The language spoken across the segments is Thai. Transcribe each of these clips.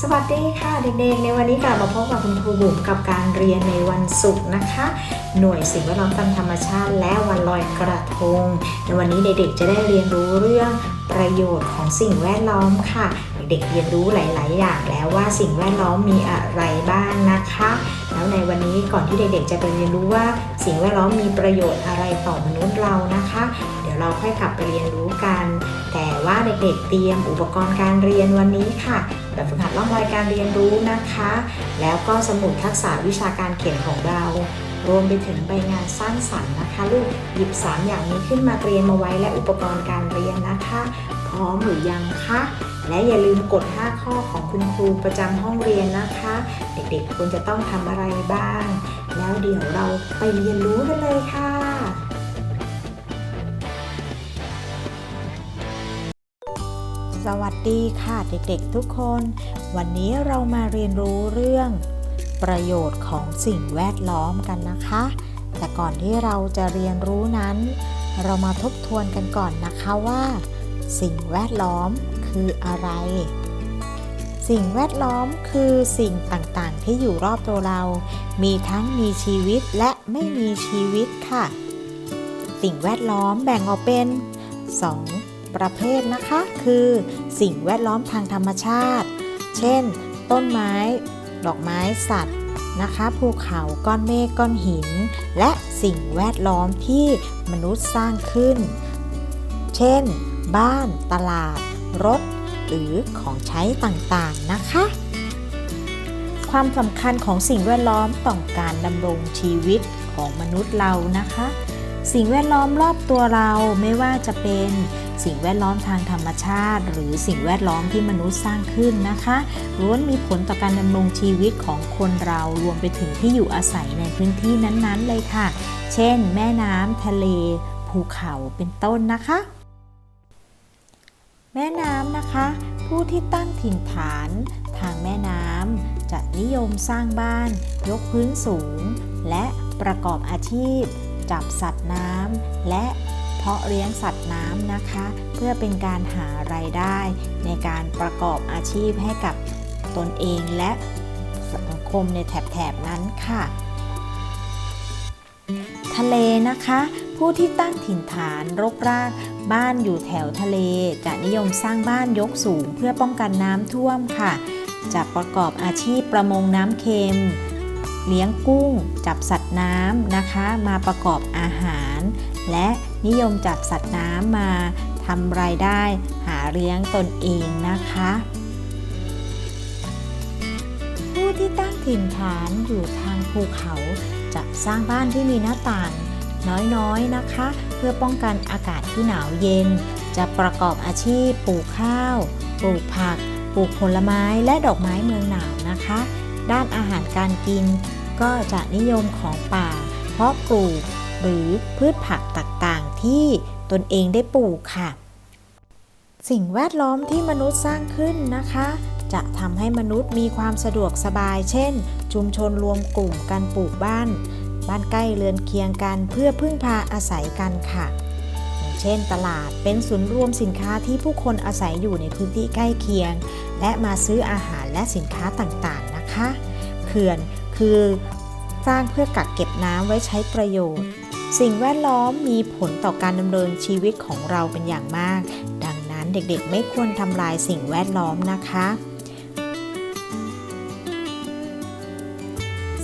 สวัสดีค่ะเด็กๆ ในวันนี้กลับมาพบกับคุณครูบุ๋มกับการเรียนในวันศุกร์นะคะ หน่วยสิ่งแวดล้อมตามธรรมชาติ และวันลอยกระทง ในวันนี้เด็กๆจะได้เรียนรู้เรื่องประโยชน์ของสิ่งแวดล้อมค่ะ เด็กๆเรียนรู้หลาย ๆ อย่างแล้วว่าสิ่งแวดล้อมมีอะไรบ้างนะคะ แล้วในวันนี้ก่อนที่เด็กๆ จะไปเรียนรู้ว่าสิ่งแวดล้อมมีประโยชน์อะไรต่อมนุษย์เรานะคะ ยวเราค่อยกลับไปเรียนรู้กัน แต่ว่าเด็กๆเตรียมอุปกรณ์การเรียนวันนี้ค่ะ แบบฝึกหัดร่องรอยการเรียนรู้นะคะ แล้วก็สมุดทักษะวิชาการเขียนของเรา รวมไปถึงใบงานสร้างสรรค์นะคะลูกหยิบ 3 อย่างนี้ขึ้นมาเตรียมมาไว้และอุปกรณ์การเรียนนะคะ พร้อมหรือยังคะและอย่าลืมกด 5 ข้อของคุณครูประจำห้องเรียนนะคะ เด็กๆควรจะต้องทำอะไรบ้าง แล้วเดี๋ยวเราไปเรียนรู้กันเลยค่ะ สวัสดีค่ะเด็กๆทุกคน วันนี้เรามาเรียนรู้เรื่อง ประโยชน์ของสิ่งแวดล้อมกันนะคะ แต่ก่อนที่เราจะเรียนรู้นั้น เรามาทบทวนกันก่อนนะคะว่า สิ่งแวดล้อมคืออะไร สิ่งแวดล้อมคือสิ่งต่างๆ ที่อยู่รอบตัวเรา มีทั้งมีชีวิตและไม่มีชีวิตค่ะ สิ่งแวดล้อมแบ่งออกเป็น 2 ประเภทนะคะ คือสิ่งแวดล้อมทางธรรมชาติ เช่น ต้นไม้ ดอกไม้สัตว์นะคะภูเขาก้อนเมฆก้อนหิน และสิ่งแวดล้อมที่มนุษย์สร้างขึ้น เช่น บ้าน ตลาด รถ หรือของใช้ต่างๆนะคะ ความสำคัญของสิ่งแวดล้อมต่อการดำรงชีวิตของมนุษย์เรานะคะ สิ่งแวดล้อมรอบตัวเราไม่ว่าจะเป็น สิ่งแวดล้อมทางธรรมชาติ หรือสิ่งแวดล้อมที่มนุษย์สร้างขึ้นนะคะล้วนมีผลต่อการดำรงชีวิตของคนเรารวมไปถึงที่อยู่อาศัยในพื้นที่นั้นๆเลยค่ะ เช่น แม่น้ำทะเล ภูเขาเป็นต้นนะคะ แม่น้ำนะคะ ผู้ที่ตั้งถิ่นฐานทางแม่น้ำจะนิยมสร้างบ้าน ยกพื้นสูง และประกอบอาชีพ จับสัตว์น้ำและาะเลี้ยงสัตว์น้ำนะคะ เพื่อเป็นการหารายได้ ในการประกอบอาชีพให้กับตนเองและสังคมในแถบๆนั้นค่ะ ทะเลนะคะ ผู้ที่ตั้งถิ่นฐานรกรากบ้านอยู่แถวทะเล จะนิยมสร้างบ้านยกสูงเพื่อป้องกันน้ำท่วมค่ะ จะประกอบอาชีพประมงน้ำเค็ม เลี้ยงกุ้ง จับสัตว์น้ำนะคะ มาประกอบอาหาร และ นิยมจับสัตว์น้ำมาทำรายได้หาเลี้ยงตนเองนะคะ ผู้ที่ตั้งถิ่นฐานอยู่ทางภูเขาจะสร้างบ้านที่มีหน้าต่างน้อยๆนะคะ เพื่อป้องกันอากาศที่หนาวเย็น จะประกอบอาชีพปลูกข้าว ปลูกผัก ปลูกผลไม้และดอกไม้เมืองหนาวนะคะ ด้านอาหารการกินก็จะนิยมของป่า เพาะปลูกหรือพืชผักต่าง ที่ตนเองได้ปลูกค่ะ สิ่งแวดล้อมที่มนุษย์สร้างขึ้นนะคะ จะทำให้มนุษย์มีความสะดวกสบาย เช่น ชุมชนรวมกลุ่มการปลูกบ้าน บ้านใกล้เรือนเคียงกันเพื่อพึ่งพาอาศัยกันค่ะเช่น ตลาดเป็นศูนย์รวมสินค้าที่ผู้คนอาศัยอยู่ในพื้นที่ใกล้เคียง และมาซื้ออาหารและสินค้าต่างๆนะคะ เขื่อนคือสร้างเพื่อกักเก็บน้ำไว้ใช้ประโยชน์ สิ่งแวดล้อมมีผลต่อการดำเนินชีวิตของเราเป็นอย่างมาก ดังนั้นเด็กๆ ไม่ควรทำลายสิ่งแวดล้อมนะคะ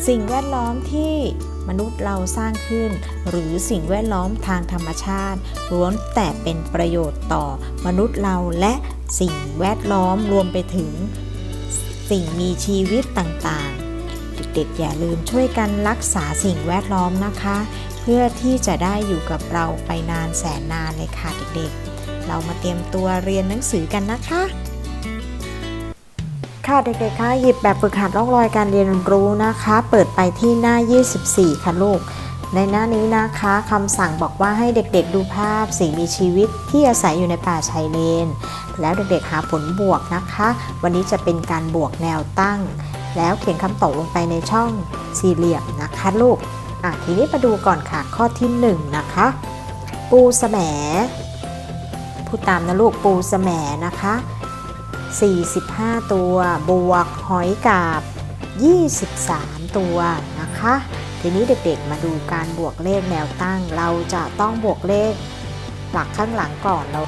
สิ่งแวดล้อมที่มนุษย์เราสร้างขึ้น หรือสิ่งแวดล้อมทางธรรมชาติล้วนแต่เป็นประโยชน์ต่อมนุษย์เราและสิ่งแวดล้อมรวมไปถึง สิ่งมีชีวิตต่างๆ เด็กๆอย่าลืมช่วยกันรักษาสิ่งแวดล้อมนะคะ เพื่อที่จะได้อยู่กับเราไปนานแสนนานเลยค่ะเด็กๆ เรามาเตรียมตัวเรียนหนังสือกันนะคะ ค่ะเด็กๆคะหยิบแบบฝึกหัดร่องรอยการเรียนรู้นะคะ เปิดไปที่หน้า 24 ค่ะลูก ในหน้านี้นะคะคำสั่งบอกว่าให้เด็กๆ ดูภาพสิ่งมีชีวิตที่อาศัยอยู่ในป่าชายเลน แล้วเด็กๆหาผลบวกนะคะ วันนี้จะเป็นการบวกแนวตั้ง แล้วเขียนคำตอบลงไปในช่องสี่เหลี่ยมนะคะลูก อะทีนี้มาดูก่อนค่ะข้อที่1นงนะคะ ปูแสมพูดตามนะลูกปูแสมนะคะ 45 ตัวบวกหอยกาบ 23 ตัวนะคะ ทีนี้เด็กๆมาดูการบวกเลขแนวตั้ง เราจะต้องบวกเลขหลักข้างหลังก่อนเรา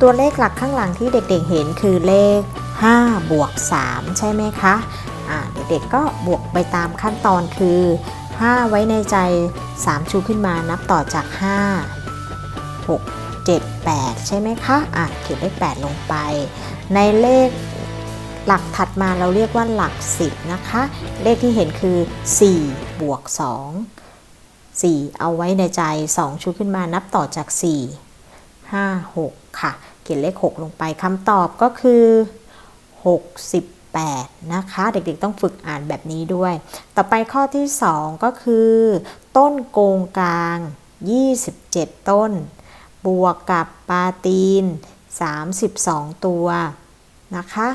ตัวเลขหลักข้างหลังที่เด็กๆเห็นคือเลข 5 บวก 3 ใช่ไหมคะอ่าเด็กๆก็บวกไปตามขั้นตอนคือ 5 ไว้ในใจ 3 ชูขึ้นมานับต่อจาก 5 6 7 8 ใช่ไหมคะอะเขียนเลข8ลงไป ในเลขหลักถัดมาเราเรียกว่าหลัก 10 นะคะ เลขที่เห็นคือ 4 บวก 2 4 เอาไว้ในใจ 2 ชูขึ้นมานับต่อจาก 4 5 6 ค่ะ เขียนเลข 6 ลงไปคำตอบก็คือ 8 นะคะ เด็กๆต้องฝึกอ่านแบบนี้ด้วย ต่อไปข้อที่ 2 ก็คือ ต้นโกงกลาง 27 ต้น บวกกับปาตีน 32 ตัวนะคะ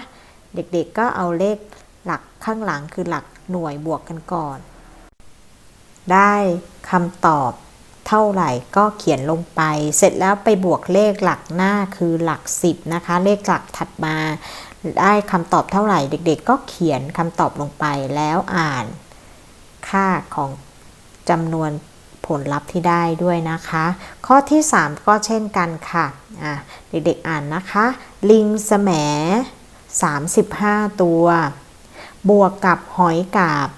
เด็กๆก็เอาเลขหลักข้างหลังคือหลักหน่วยบวกกันก่อน ได้คำตอบเท่าไหร่ก็เขียนลงไป เสร็จแล้วไปบวกเลขหลักหน้าคือหลัก 10 นะคะ เลขหลักถัดมา ได้คำตอบเท่าไหร่เด็ก ๆ ก็เขียนคำตอบลงไปแล้วอ่านค่าของจำนวนผลลัพธ์ที่ได้ด้วยนะคะ ข้อที่ 3 ก็เช่นกันค่ะะเด็กๆอ่านนะคะ ลิงแสม35 ตัว บวกกับหอยกาบ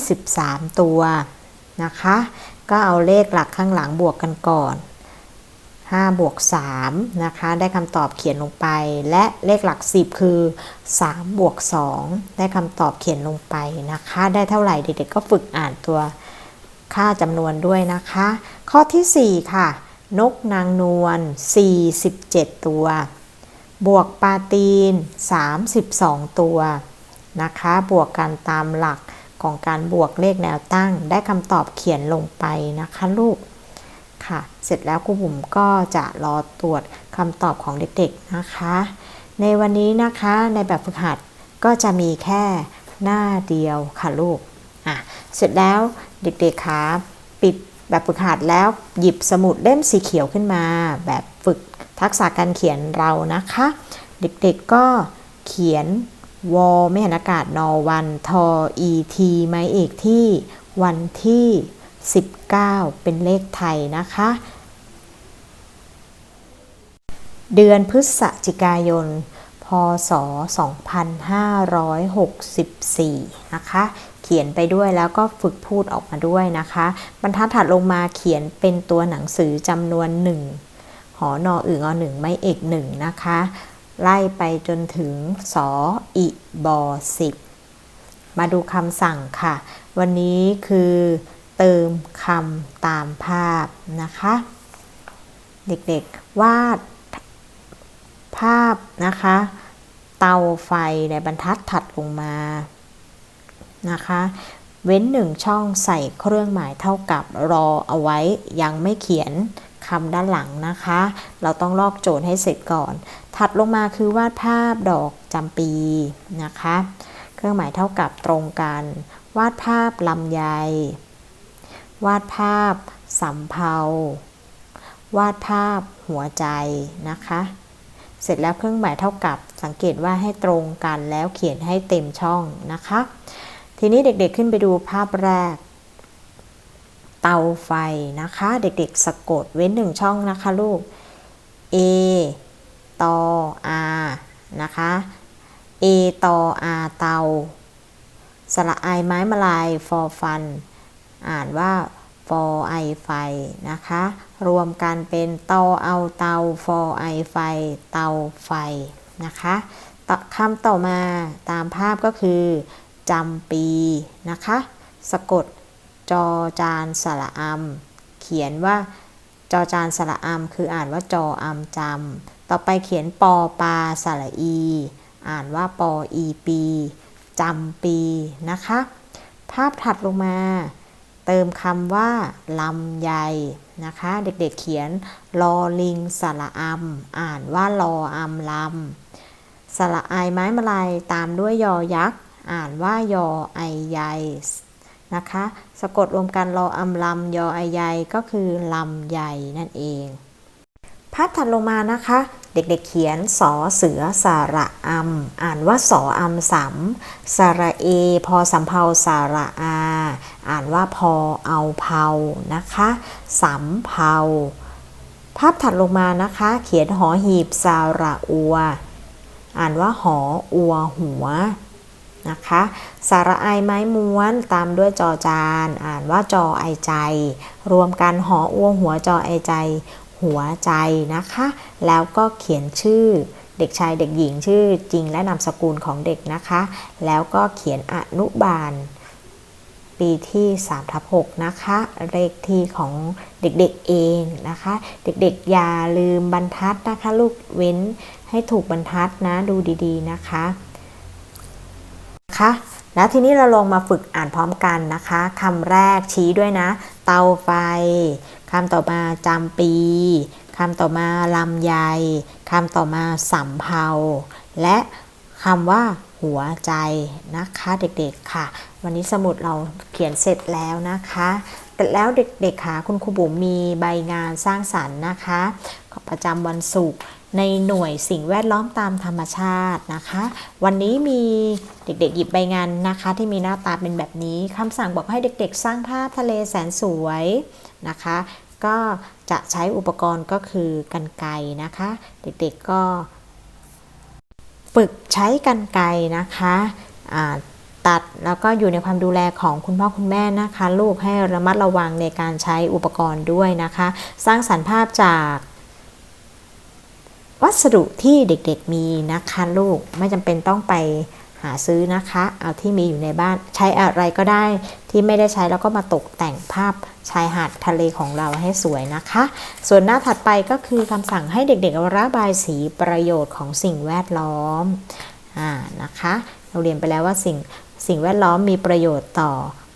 23 ตัวนะคะ ก็เอาเลขหลักข้างหลังบวกกันก่อน 5บวก3นะคะได้คำตอบเขียนลงไป และเลขหลัก 10 คือ3บวก2ได้คำตอบเขียนลงไปนะคะ ได้เท่าไหร่เด็กๆก็ฝึกอ่านตัวค่าจำนวนด้วยนะคะ ข้อที่ 4 ค่ะ นกนางนวล 47 ตัว บวกปลาตีน 32 ตัวนะคะ บวกกันตามหลักของการบวกเลขแนวตั้ง ได้คำตอบเขียนลงไปนะคะลูก ค่ะ เสร็จแล้วครูบุ๋มก็จะรอตรวจคำตอบของเด็กๆนะคะ ในวันนี้นะคะในแบบฝึกหัดก็จะมีแค่หน้าเดียวค่ะลูกอะเสร็จแล้วเด็กๆคะปิดแบบฝึกหัดแล้วหยิบสมุดเล่มสีเขียวขึ้นมา แบบฝึกทักษะการเขียนเรานะคะ เด็กๆก็เขียนวอไม่หันอากาศนอวันทออีทีไม้เอกที่วันที่ 19 เป็นเลขไทยนะคะ เดือนพฤศจิกายน พศ 2564 นะคะ เขียนไปด้วยแล้วก็ฝึกพูดออกมาด้วยนะคะ บรรทัดถัดลงมาเขียนเป็นตัวหนังสือจำนวนหนึ่งหอนออึงอหนึ่งไม่เอกหนึ่งนะคะ ไล่ไปจนถึงสออิบอสิบมาดูคำสั่งค่ะ วันนี้คือ เติมคำตามภาพนะคะ เด็กๆวาดภาพนะคะ เตาไฟในบรรทัดถัดลงมานะคะ เว้นหนึ่งช่องใส่เครื่องหมายเท่ากับรอเอาไว้ยังไม่เขียนคำด้านหลังนะคะ เราต้องลอกโจทย์ให้เสร็จก่อน ถัดลงมาคือวาดภาพดอกจำปีนะคะ เครื่องหมายเท่ากับตรงกัน วาดภาพลำไย วาดภาพสำเภาวาดภาพหัวใจนะคะ เสร็จแล้วเครื่องหมายเท่ากับสังเกตว่าให้ตรงกันแล้วเขียนให้เต็มช่องนะคะ ทีนี้เด็กๆขึ้นไปดูภาพแรก เตาไฟนะคะ เด็กๆสะกดเว้นหนึ่งช่องนะคะลูก A ตอ R นะคะ A ตอ R เตา สระไอไม้มาลายฟอฟัน อ่านว่าฟอไอไฟนะคะ รวมกันเป็นเตาเอาเตาฟอไอไฟ เตาไฟนะคะคำต่อมาตามภาพก็คือจำปีนะคะ สะกดจอจานสระอำเขียนว่าจอจานสระอำคืออ่านว่าจออำจำต่อไปเขียนปอปาสระอี อ่านว่าปออีปีจำปีนะคะ ภาพถัดลงมา เติมคำว่าลำไยนะคะ เด็กๆเเขียนลอลิงสระอำอ่านว่าลออำลำสระไอไม้มาลายตามด้วยยอยักษ์ อ่านว่ายอไอใยนะคะ สะกดรวมกันรออำลำยอไอใยก็คือลำใยนั่นเอง ภภาพถัดลงมานะคะ เด็กๆเขียนสอเสือสาระอำอ่านว่าสออำสำสระเอ พอสำเพาสาระอา อ่านว่าพอเอาเผานะคะสำเภาภาพถัดลงมานะคะ เขียนหอหีบสาระอัว อ่านว่าหออัวหัวนะคะสาระไอไม้ม้วนตามด้วยจอจาน อ่านว่าจอไอใจ รวมกันหออัวหัวจอไอใจ หัวใจนะคะ แล้วก็เขียนชื่อเด็กชายเด็กหญิงชื่อจริงและนามสกุลของเด็กนะคะ แล้วก็เขียนอนุบาล ปีที่3ทับ6นะคะ เลขที่ของเด็กๆเองนะคะ เด็กๆอย่าลืมบรรทัดนะคะ ลูกเว้นให้ถูกบรรทัดนะดูดีๆนะคะนะคะแล้วทีนี้เราลองมาฝึกอ่านพร้อมกันนะคะคำแรกชี้ด้วยนะ เตาไฟำต่อมาจำปีคำต่อมาลำไยคำต่อมาสำเภาและคำว่าหัวใจนะคะเด็กๆค่ะ วันนี้สมุดเราเขียนเสร็จแล้วนะคะแต่แล้วเด็กๆค่ะคุณครูบุ๋มมีใบงานสร้างสรรค์นะคะ ประจำวันศุกร์ในหน่วยสิ่งแวดล้อมตามธรรมชาตินะคะ วันนี้มีเด็กๆ หยิบใบงานนะคะ ที่มีหน้าตาเป็นแบบนี้คำสั่งบอกให้เด็กๆ สร้างภาพทะเลแสนสวยนะคะ ก็จะใช้อุปกรณ์ก็คือกันไกนะคะ เด็กๆก็ ฝึกใช้กันไกนะคะตัดแล้วก็อยู่ในความดูแลของคุณพ่อคุณแม่นะคะ ลูกให้ระมัดระวังในการใช้อุปกรณ์ด้วยนะคะ สร้างสรรค์ภาพจาก วัสดุที่เด็กๆมีนะคะลูกไม่จำเป็นต้องไป หาซื้อนะคะเอาที่มีอยู่ในบ้านใช้อะไรก็ได้ที่ไม่ได้ใช้แล้วก็มาตกแต่งภาพชายหาดทะเลของเราให้สวยนะคะ ส่วนหน้าถัดไปก็คือคำสั่งให้เด็กๆระบายสีประโยชน์ของสิ่งแวดล้อมอ่านะคะ เราเรียนไปแล้วว่าสิ่งสิ่งแวดล้อมมีประโยชน์ต่อ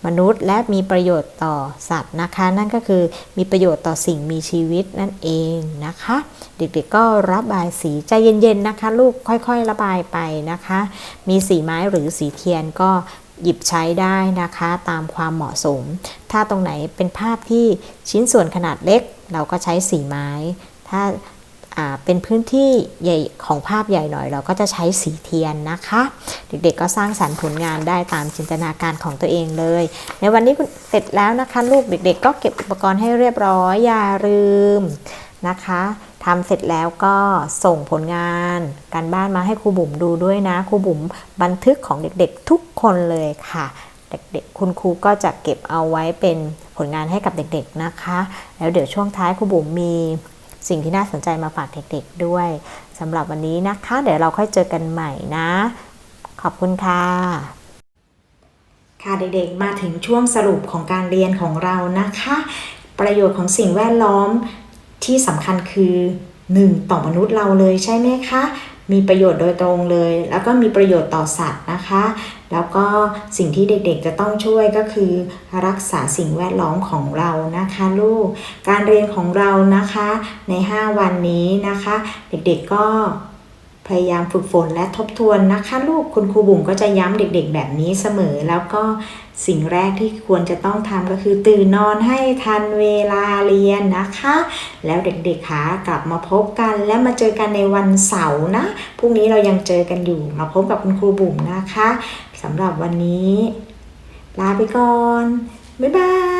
มนุษย์ และมีประโยชน์ต่อสัตว์นะคะ นั่นก็คือมีประโยชน์ต่อสิ่งมีชีวิตนั่นเองนะคะ เด็กๆก็ระบายสีใจเย็นๆนะคะ ลูกค่อยๆระบายไปนะคะ มีสีไม้หรือสีเทียนก็หยิบใช้ได้นะคะตามความเหมาะสม ถ้าตรงไหนเป็นภาพที่ชิ้นส่วนขนาดเล็ก เราก็ใช้สีไม้ ถ้า เป็นพื้นที่ใหญ่ของภาพใหญ่หน่อย เราก็จะใช้สีเทียนนะคะ เด็กๆก็สร้างสรรค์ผลงานได้ตามจินตนาการของตัวเองเลย ในวันนี้เสร็จแล้วนะคะลูกเด็ก ๆ ก็เก็บอุปกรณ์ให้เรียบร้อยอย่าลืมนะคะทำเสร็จแล้วก็ส่งผลงานการบ้านมาให้ครูบุ๋มดูด้วยนะครูบุ๋มบันทึกของเด็กๆทุกคนเลยค่ะ เด็กๆ คุณครูก็จะเก็บเอาไว้เป็นผลงานให้กับเด็กๆนะคะ แล้วเดี๋ยวช่วงท้ายครูบุ๋มมี สิ่งที่น่าสนใจมาฝากเด็กๆด้วยสำหรับวันนี้นะคะ เดี๋ยวเราค่อยเจอกันใหม่นะ ขอบคุณค่ะ ค่ะเด็กๆ มาถึงช่วงสรุปของการเรียนของเรานะคะ ประโยชน์ของสิ่งแวดล้อมที่สำคัญคือ 1. ต่อมนุษย์เราเลยใช่ไหมคะมีประโยชน์โดยตรงเลย แล้วก็มีประโยชน์ต่อสัตว์นะคะ แล้วก็สิ่งที่เด็กๆจะต้องช่วยก็คือรักษาสิ่งแวดล้อมของเรานะคะลูก การเรียนของเรานะคะใน 5 วันนี้นะคะ เด็กๆก็พยายามฝึกฝนและทบทวนนะคะลูกคุณครูบุ๋มก็จะย้ำเด็กๆ แบบนี้เสมอ แล้วก็สิ่งแรกที่ควรจะต้องทำก็คือตื่นนอนให้ทันเวลาเรียนนะคะ แล้วเด็กๆคะกลับมาพบกันและมาเจอกันในวันเสาร์นะพรุ่งนี้เรายังเจอกันอยู่มาพบกับคุณครูบุ๋มนะคะ สำหรับวันนี้ ลาไปก่อน บ๊ายบาย